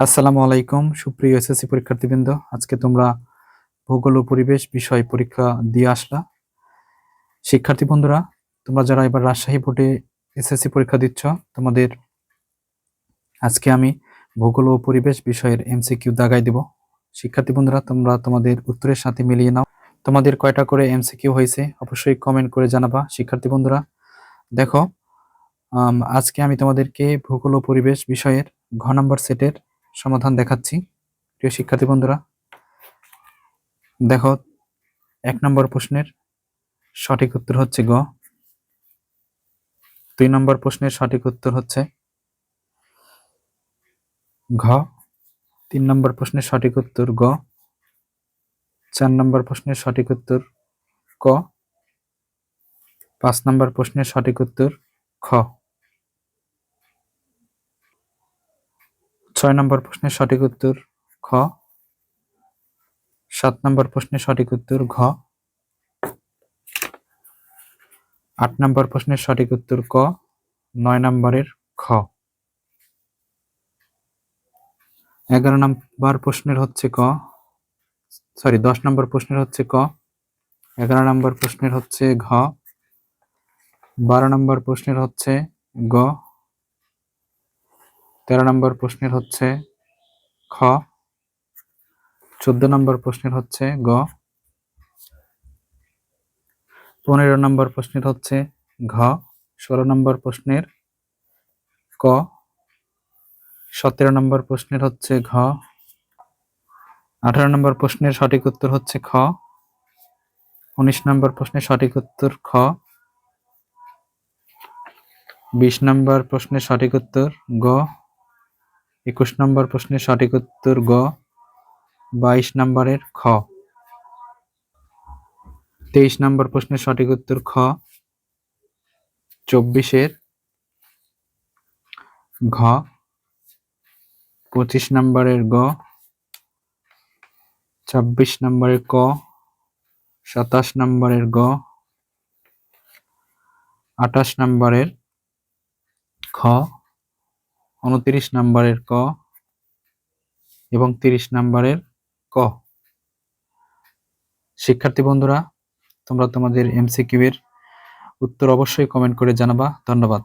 আসসালামু আলাইকুম, সুপ্রিয় এসএসসি পরীক্ষার্থীবৃন্দ। আজকে তোমরা ভূগোল ও পরিবেশ বিষয় পরীক্ষা দিয়ে আসলা। শিক্ষার্থী বন্ধুরা, তোমরা যারা এবার রাজশাহী বোর্ডে এসএসসি পরীক্ষা দিচ্ছ, তোমাদের আজকে আমি ভূগোল ও পরিবেশ বিষয়ের এমসিকিউ দাগাই দেব। শিক্ষার্থী বন্ধুরা, তোমরা তোমাদের উত্তরের সাথে মিলিয়ে নাও। তোমাদের কয়টা করে এমসিকিউ হয়েছে, অবশ্যই কমেন্ট করে জানাবা। শিক্ষার্থী বন্ধুরা, দেখো আজকে আমি তোমাদেরকে ভূগোল ও পরিবেশ বিষয়ের ঘ নম্বর সেটের সমাধান দেখাচ্ছি। প্রিয় শিক্ষার্থী বন্ধুরা, দেখো, এক নম্বর প্রশ্নের সঠিক উত্তর হচ্ছে গ। দুই নম্বর প্রশ্নের সঠিক উত্তর হচ্ছে ঘ। তিন নম্বর প্রশ্নের সঠিক উত্তর গ। চার নম্বর প্রশ্নের সঠিক উত্তর ক। পাঁচ নম্বর প্রশ্নের সঠিক উত্তর খ। ছয় নম্বর প্রশ্নের সঠিক উত্তর খ সাত নম্বর প্রশ্নের সঠিক উত্তর ঘ। আট নম্বর প্রশ্নের সঠিক উত্তর ক। নয় নম্বরের খ। এগারো নম্বর প্রশ্নের হচ্ছে ক। সরি দশ নম্বর প্রশ্নের হচ্ছে ক। এগারো নম্বর প্রশ্নের হচ্ছে ঘ। বারো নম্বর প্রশ্নের হচ্ছে গ। তেরো নম্বর প্রশ্নের হচ্ছে খ। চোদ্দ নম্বর প্রশ্নের হচ্ছে গ। পনেরো নম্বর প্রশ্নের হচ্ছে ঘ। ষোলো নম্বর প্রশ্নের ক। সতেরো নম্বর প্রশ্নের হচ্ছে ঘ। আঠারো নম্বর প্রশ্নের সঠিক উত্তর হচ্ছে খ। উনিশ নম্বর প্রশ্নের সঠিক উত্তর খ। বিশ নম্বর প্রশ্নের সঠিক উত্তর গ। একুশ নম্বর প্রশ্নের সঠিক উত্তর গ, বাইশ নম্বরের খ। তেইশ নম্বর প্রশ্নের সঠিক উত্তর খ, চব্বিশের ঘ, পঁচিশ নম্বরের গ, ছাব্বিশ নম্বরের ক, সাতাশ নম্বরের গ, আঠাশ নম্বরের খ। উনত্রিশ নম্বরের ক এবং তিরিশ নম্বরের ক। শিক্ষার্থী বন্ধুরা, তোমরা তোমাদের এমসিকিউ এর উত্তর অবশ্যই কমেন্ট করে জানাবা। ধন্যবাদ।